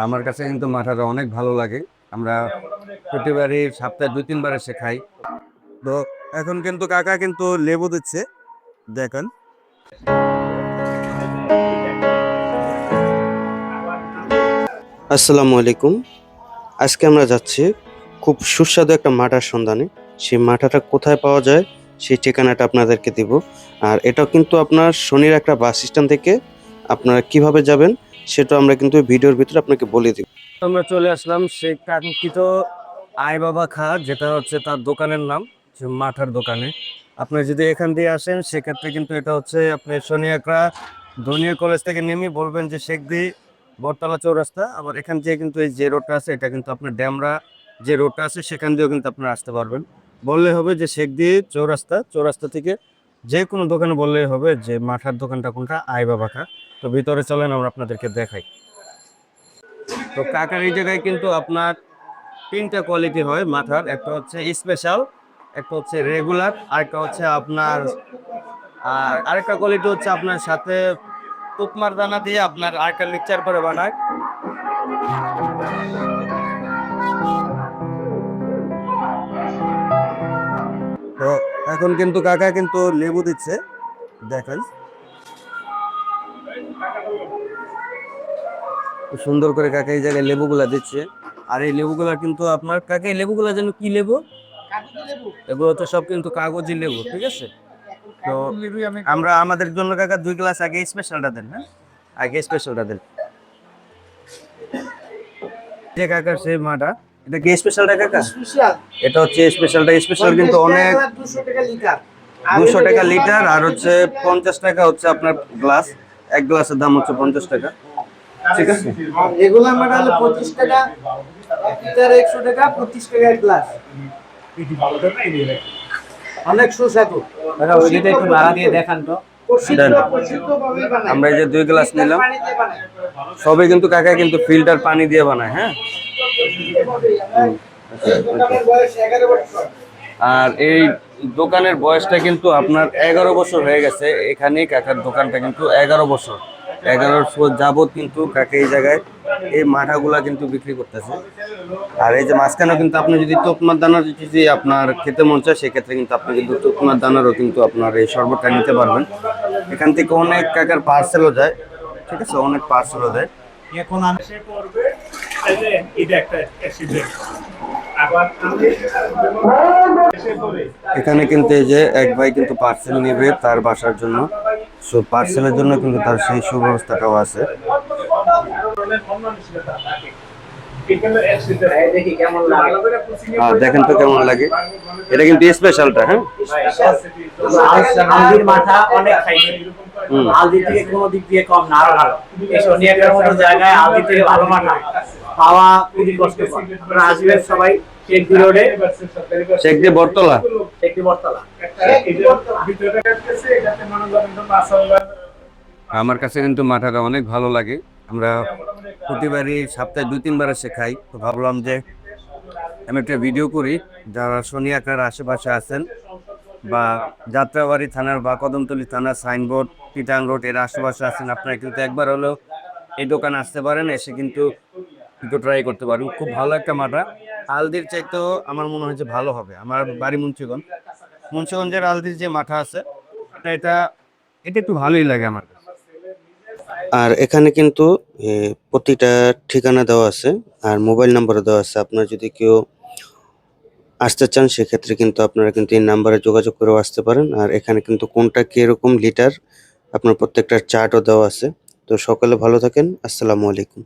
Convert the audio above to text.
আমার কাছে কিন্তু মাঠাটা অনেক ভালো লাগে। আমরা প্রতিবারই সপ্তাহে দুই, তিনবার এসে খাই। তো এখন কিন্তু কাকা কিন্তু লেবু দিচ্ছে, দেখেন। আসসালামু আলাইকুম। আজকে আমরা যাচ্ছি খুব সুস্বাদু একটা মাঠার সন্ধানে। সেই মাঠাটা কোথায় পাওয়া যায়, সেই ঠিকানাটা আপনাদেরকে দিব। আর এটা কিন্তু আপনার শনির একটা বাস স্ট্যান্ড থেকে আপনারা কীভাবে যাবেন সেটা আমরা কিন্তু ভিডিওর ভিতরে আপনাকে বলে দিব। আমরা চলে আসলাম সেই কাঙ্ক্ষিত আই বাবা খা, যেটা হচ্ছে তার দোকানের নাম মাঠার দোকানে। আপনি যদি এখান দিয়ে আসেন, সেক্ষেত্রে কিন্তু এটা হচ্ছে আপনি শনিয়াকড়া ধনিয়া কলেজ থেকে নেমে বলবেন যে শেখদি বটতলা চৌরাস্তা। আবার এখান থেকে কিন্তু এই যে রোডটা আছে, এটা কিন্তু আপনার ড্যামরা যে রোডটা আছে, সেখান দিয়েও কিন্তু আপনারা আসতে পারবেন। বললে হবে যে শেখদি চৌরাস্তা। চৌরাস্তা থেকে যে কোনো দোকানে বললেই হবে যে, মাঠার দোকানটা কোনটা? আই বাবা খা। তো ভিতরে চলেন, আমরা আপনাদেরকে দেখাই। তো কাকার এই জায়গায় কিন্তু আপনার তিনটা কোয়ালিটি হয় মাথার। একটা হচ্ছে স্পেশাল একটা হচ্ছে রেগুলার আরেকটা হচ্ছে আপনার, আর আরেকটা কোয়ালিটি হচ্ছে আপনার সাথে তুকমার দানা দিয়ে আপনার আরেকটা মিক্সচার করে বানায়। তো এখন কিন্তু কাকা কিন্তু লেবু দিচ্ছে, দেখেন। সুন্দর করে কাকা এই জায়গায় লেবুগুলা দিচ্ছে। আর এই লেবুগুলা কিন্তু আপনার কাকা এই লেবুগুলা যেন কি লেবু? এগুলো তো সব কিন্তু কাগজি লেবু ঠিক আছে? তো আমরা আমাদের জন্য কাকা দুই গ্লাস আগে স্পেশালটা দেন হ্যাঁ? আগে স্পেশালটা দেন। যে কাকার সেই মাটা এটা কি স্পেশালটা কাকা? এটা হচ্ছে স্পেশালটা স্পেশাল কিন্তু অনেক দুশো টাকা লিটার আর হচ্ছে পঞ্চাশ টাকা হচ্ছে আপনার গ্লাস। এক গ্লাসের দাম হচ্ছে পঞ্চাশ টাকা। ঠিক আছে? এগুলো হলো পঁচিশ টাকা একশো টাকা পঁচিশ টাকা গ্লাস। অনেক সুস্বাদু। ওইটা একটু ভাড়া দিয়ে দেখান তো। আমরা এই যে দুই গ্লাস নিলাম। সবে কিন্তু কাকা কিন্তু ফিল্টার পানি দিয়ে বানায় হ্যাঁ? প্রসিদ্ধভাবেই আমরা- এই দোকানের বয়স 11 বছর। আর এই দোকানের বয়সটা কিন্তু আপনার এগারো বছর হয়ে গেছে। এখানে কাকার দোকানটা কিন্তু এগারো বছর। এগারো বছর যাবত কিন্তু কাকা এই জায়গায় এই মাঠাগুলা কিন্তু বিক্রি করতেছে। আর এই যে মাঝখানেও কিন্তু আপনি যদি তোপমার দানা যদি আপনার খেতে মন চায় সেক্ষেত্রে কিন্তু আপনি কিন্তু তোকমার দানারও কিন্তু আপনার এই শরবতটা নিতে পারবেন। এখান থেকে অনেক কাকার পার্সেলও যায়। ঠিক আছে অনেক পার্সেলও দেয় এখন আমি এখানে কিন্তু এই যে এক ভাই কিন্তু পার্সেল নেবে তার বাসার জন্য। সো পার্সেলের জন্য কিন্তু তার সেই সুব্যবস্থাটাও আছে। দেখেন তো কেমন লাগে। এটা কিন্তু স্পেশালটা হ্যাঁ? হালদির মাথা অনেক খাইছে। হালদি থেকে কোনো দিক দিয়ে কম না আরও ভালো। এই সোনিয়াটার মতো জায়গায় হালদি থেকে ভালো মাথা। পাওয়া খুবই আপনারা আসবেন সবাই। রোডে আমার কাছে কিন্তু মাথাটা অনেক ভালো লাগে। আমরা প্রতিবারই সপ্তাহে দুই তিনবার এসে খাই। তো ভাবলাম যে আমি একটা ভিডিও করি। যারা শনিয়াকার আশেপাশে আছেন বা যাত্রাবাড়ি থানার বা কদমতলী থানার সাইনবোর্ড পিটাং রোডের আশেপাশে আছেন আপনারা কিন্তু একবার হলেও এই দোকান আসতে পারেন এসে কিন্তু ট্রাই করতে পারেন খুব ভালো একটা মাঠা আলদির চাইতেও আমার মনে হয় যে ভালো হবে, আমার বাড়ি মুন্সিগঞ্জ। মুন্সিগঞ্জের আলদির যে মাঠা আছে এটা এটা একটু ভালোই লাগে আমার আর এখানে কিন্তু প্রতিটা ঠিকানা দেওয়া আছে, আর মোবাইল নাম্বারও দেওয়া আছে। আপনার যদি কেউ আসতে চান, সেক্ষেত্রে কিন্তু আপনারা কিন্তু এই নাম্বারে যোগাযোগ করেও আসতে পারেন। আর এখানে কিন্তু কোনটা কীরকম লিটার, আপনার প্রত্যেকটা চার্টও দেওয়া আছে। তো সকালে ভালো থাকেন। আসসালামু আলাইকুম।